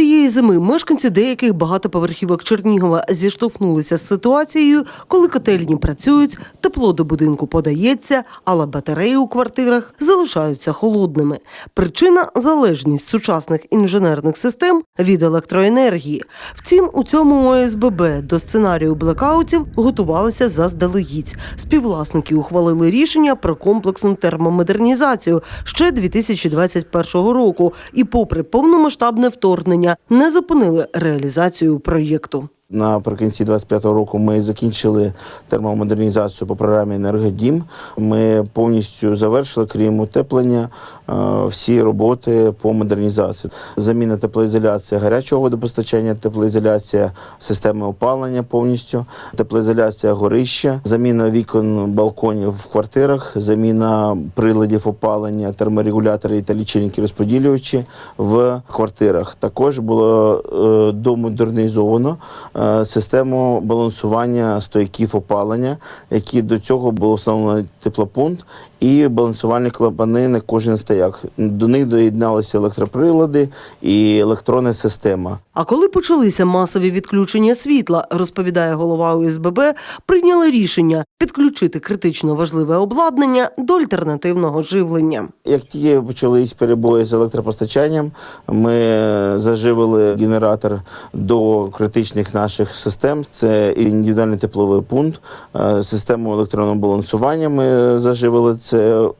цієї зими мешканці деяких багатоповерхівок Чернігова зіштовхнулися з ситуацією, коли котельні працюють, тепло до будинку подається, але батареї у квартирах залишаються холодними. Причина залежність сучасних інженерних систем від електроенергії. Втім, у цьому ОСББ до сценарію блекаутів готувалися заздалегідь. Співвласники ухвалили рішення про комплексну термомодернізацію ще 2021 року і, попри повномасштабне вторгнення, не зупинили реалізацію проєкту. Наприкінці 25-го року ми закінчили термомодернізацію по програмі Енергодім. Ми повністю завершили, крім утеплення, е, всі роботи по модернізації. Заміна теплоізоляції гарячого водопостачання, теплоізоляція системи опалення повністю, теплоізоляція горища, заміна вікон балконів в квартирах, заміна приладів опалення, терморегуляторів та лічильники розподілювачі в квартирах. Також було е, домодернізовано систему балансування стояків опалення, які до цього було встановлено теплопункт і балансувальні клапани на кожен стояк. До них доєдналися електроприлади і електронна система. А коли почалися масові відключення світла, розповідає голова ОСББ, прийняли рішення підключити критично важливе обладнання до альтернативного живлення. Як тільки почались перебої з електропостачанням, ми заживили генератор до критичних наших систем. Це індивідуальний тепловий пункт, е, систему електронного балансування. Ми заживили це е,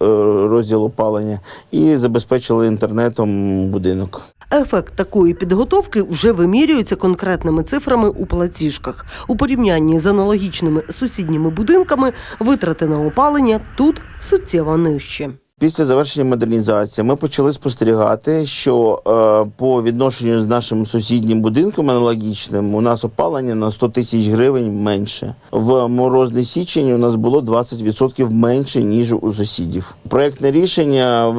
розділ опалення і забезпечили інтернетом будинок. Ефект такої підготовки вже вимірюється конкретними цифрами у платіжках. У порівнянні з аналогічними сусідніми будинками витрати на опалення тут суттєво нижчі. Після завершення модернізації ми почали спостерігати, що е, по відношенню з нашим сусіднім будинком аналогічним у нас опалення на 100 тисяч гривень менше. В морозний січень у нас було 20% менше ніж у сусідів. Проектне рішення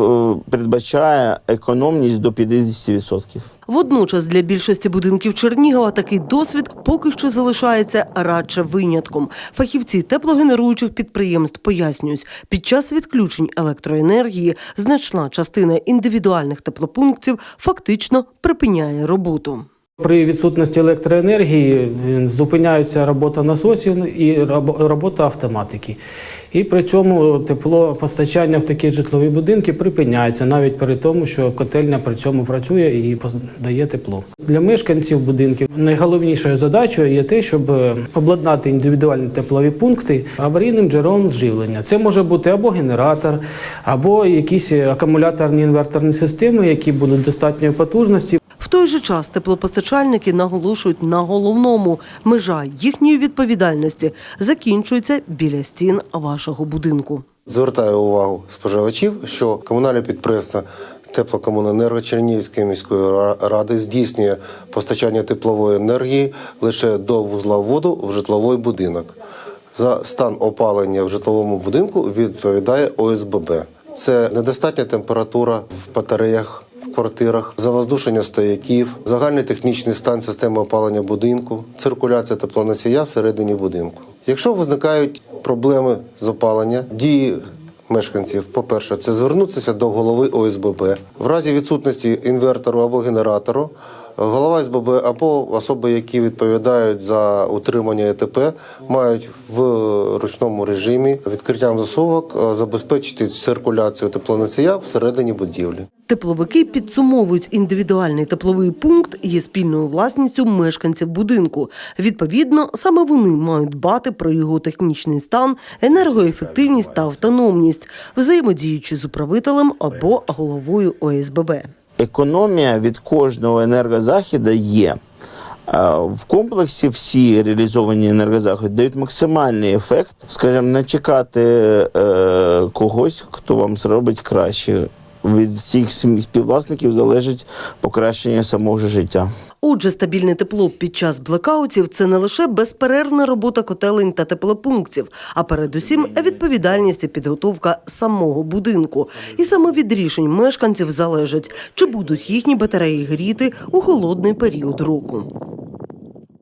передбачає економність до 50%. Водночас для більшості будинків Чернігова такий досвід поки що залишається радше винятком. Фахівці теплогенеруючих підприємств пояснюють, під час відключень електроенергії значна частина індивідуальних теплопунктів фактично припиняє роботу. При відсутності електроенергії зупиняється робота насосів і робота автоматики. І при цьому теплопостачання в такі житлові будинки припиняється навіть при тому, що котельня при цьому працює і дає тепло. Для мешканців будинків найголовнішою задачею є те, щоб е, обладнати індивідуальні теплові пункти аварійним джерелом живлення. Це може бути або генератор, або якісь акумуляторні інверторні системи, які будуть достатньої потужності, той же час теплопостачальники наголошують на головному межа їхньої відповідальності закінчується біля стін вашого будинку. Звертаю увагу споживачів, що комунальне підприємство Теплокомуненерго Чернігівської міської ради здійснює постачання теплової енергії лише до вузла вводу в житловий будинок. За стан опалення в житловому будинку відповідає ОСББ. Це недостатня температура в батареях. Квартирах, завоздушення стояків, загальний технічний стан системи опалення будинку, циркуляція теплоносія всередині будинку. Якщо виникають проблеми з опалення, дії мешканців, по-перше, це звернутися до голови ОСББ. В разі відсутності інвертору або генератору, голова СББ або особи, які відповідають за утримання ЕТП, мають в ручному режимі відкриттям засувок е, забезпечити циркуляцію теплоносія всередині будівлі. Тепловики підсумовують індивідуальний тепловий пункт є спільною власністю мешканців будинку. Відповідно, саме вони мають дбати про його технічний стан, енергоефективність та автономність, взаємодіючи з управителем або головою ОСББ. Економія від кожного енергозахіду є. Е, В комплексі всі реалізовані енергозаходи дають максимальний ефект, скажімо, не чекати е, когось, хто вам зробить краще. Від см- співвласників залежить покращення самого життя. Отже, стабільне тепло під час блекаутів це не лише безперервна робота котелень та теплопунктів, а передусім відповідальність і підготовка самого будинку. І саме від рішень мешканців залежить, чи будуть їхні батареї гріти у холодний період року.